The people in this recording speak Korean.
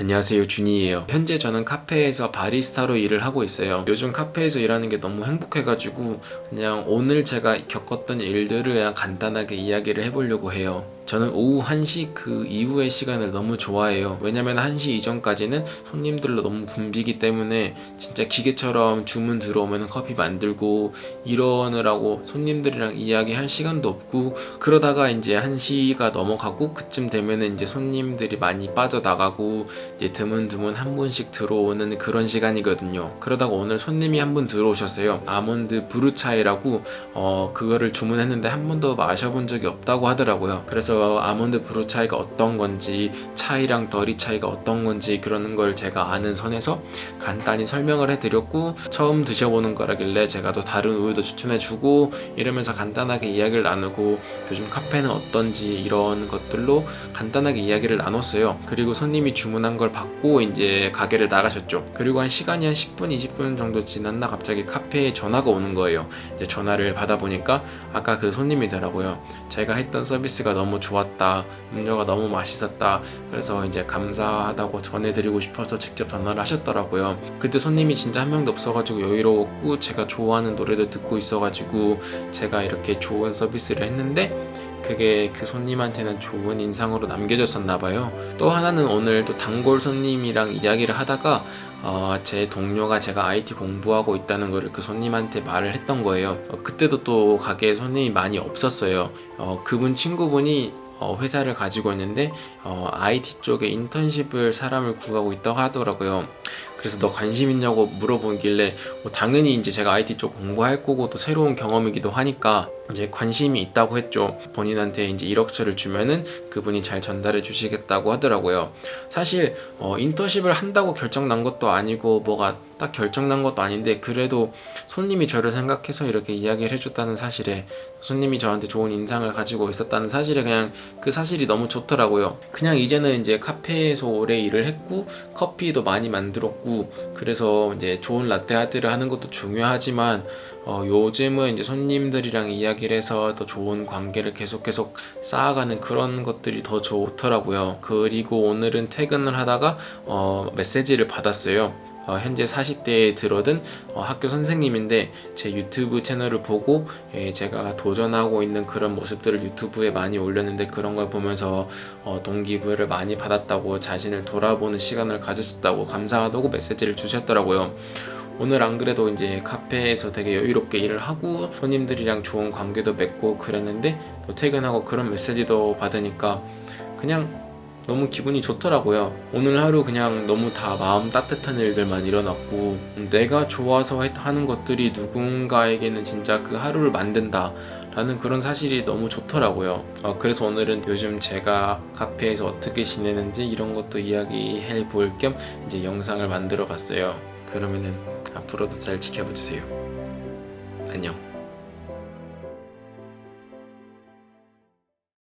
안녕하세요 준이에요. 현재 저는 카페에서 바리스타로 일을 하고 있어요. 요즘 카페에서 일하는 게 너무 행복해가지고 그냥 오늘 제가 겪었던 일들을 그냥 간단하게 이야기를 해보려고 해요 저는 오후 1시 그 이후의 시간을 너무 좋아해요 왜냐면 1시 이전까지는 손님들로 너무 붐비기 때문에 진짜 기계처럼 주문 들어오면 커피 만들고 이러느라고 손님들이랑 이야기할 시간도 없고 그러다가 이제 1시가 넘어가고 그쯤 되면은 이제 손님들이 많이 빠져나가고 이제 드문드문 한 분씩 들어오는 그런 시간이거든요. 그러다가 오늘 손님이 한 분 들어오셨어요. 아몬드 브루차이라고 어 그거를 주문했는데 한 번도 마셔본 적이 없다고 하더라고요. 그래서 아몬드 브루 차이가 어떤 건지 차이랑 덜이 차이가 어떤 건지 그러는 걸 제가 아는 선에서 간단히 설명을 해드렸고 처음 드셔보는 거라길래 제가 또 다른 우유도 추천해주고 이러면서 간단하게 이야기를 나누고 요즘 카페는 어떤지 이런 것들로 간단하게 이야기를 나눴어요. 그리고 손님이 주문한 걸 받고 이제 가게를 나가셨죠. 그리고 한 시간이 한 10분, 20분 정도 지났나 갑자기 카페에 전화가 오는 거예요. 이제 전화를 받아보니까 아까 그 손님이더라고요. 제가 했던 서비스가 너무 좋 았다. 음료가 너무 맛있었다. 그래서 이제 감사하다고 전해드리고 싶어서 직접 전화를 하셨더라고요. 그때 손님이 진짜 한 명도 없어가지고 여유로웠고 제가 좋아하는 노래도 듣고 있어가지고 제가 이렇게 좋은 서비스를 했는데 그게 그 손님한테는 좋은 인상으로 남겨졌었나 봐요. 또 하나는 오늘 또 단골 손님이랑 이야기를 하다가 어, 제 동료가 제가 IT 공부하고 있다는 거를 그 손님한테 말을 했던 거예요. 어, 그때도 또 가게에 손님이 많이 없었어요. 어, 그분 친구분이 어, 회사를 가지고 있는데 어, IT 쪽에 인턴십을 사람을 구하고 있다고 하더라고요. 그래서 너 관심 있냐고 물어보길래 뭐 당연히 이제 제가 IT 쪽 공부할 거고 또 새로운 경험이기도 하니까 이제 관심이 있다고 했죠. 본인한테 이제 1억짜리를 주면은 그분이 잘 전달해 주시겠다고 하더라고요. 사실 어, 인턴십을 한다고 결정 난 것도 아니고 뭐가 딱 결정 난 것도 아닌데 그래도 손님이 저를 생각해서 이렇게 이야기를 해줬다는 사실에 손님이 저한테 좋은 인상을 가지고 있었다는 사실에 그냥 그 사실이 너무 좋더라고요. 그냥 이제는 이제 카페에서 오래 일을 했고 커피도 많이 만들었고 그래서 이제 좋은 라떼 아트를 하는 것도 중요하지만 어, 요즘은 이제 손님들이랑 이야기를 해서 더 좋은 관계를 계속 계속 쌓아가는 그런 것들이 더 좋더라고요. 그리고 오늘은 퇴근을 하다가 어, 메시지를 받았어요. 어, 현재 40대에 들어든 어, 학교 선생님인데 제 유튜브 채널을 보고 예, 제가 도전하고 있는 그런 모습들을 유튜브에 많이 올렸는데 그런 걸 보면서 어, 동기부여를 많이 받았다고 자신을 돌아보는 시간을 가졌다고 감사하다고 메시지를 주셨더라고요. 오늘 안 그래도 이제 카페에서 되게 여유롭게 일을 하고 손님들이랑 좋은 관계도 맺고 그랬는데 또 퇴근하고 그런 메시지도 받으니까 그냥 너무 기분이 좋더라고요. 오늘 하루 그냥 너무 다 마음 따뜻한 일들만 일어났고 내가 좋아서 했- 하는 것들이 누군가에게는 진짜 그 하루를 만든다. 라는 그런 사실이 너무 좋더라고요. 어, 그래서 오늘은 요즘 제가 카페에서 어떻게 지내는지 이런 것도 이야기해 볼 겸 이제 영상을 만들어 봤어요. 그러면은 앞으로도 잘 지켜봐 주세요. 안녕.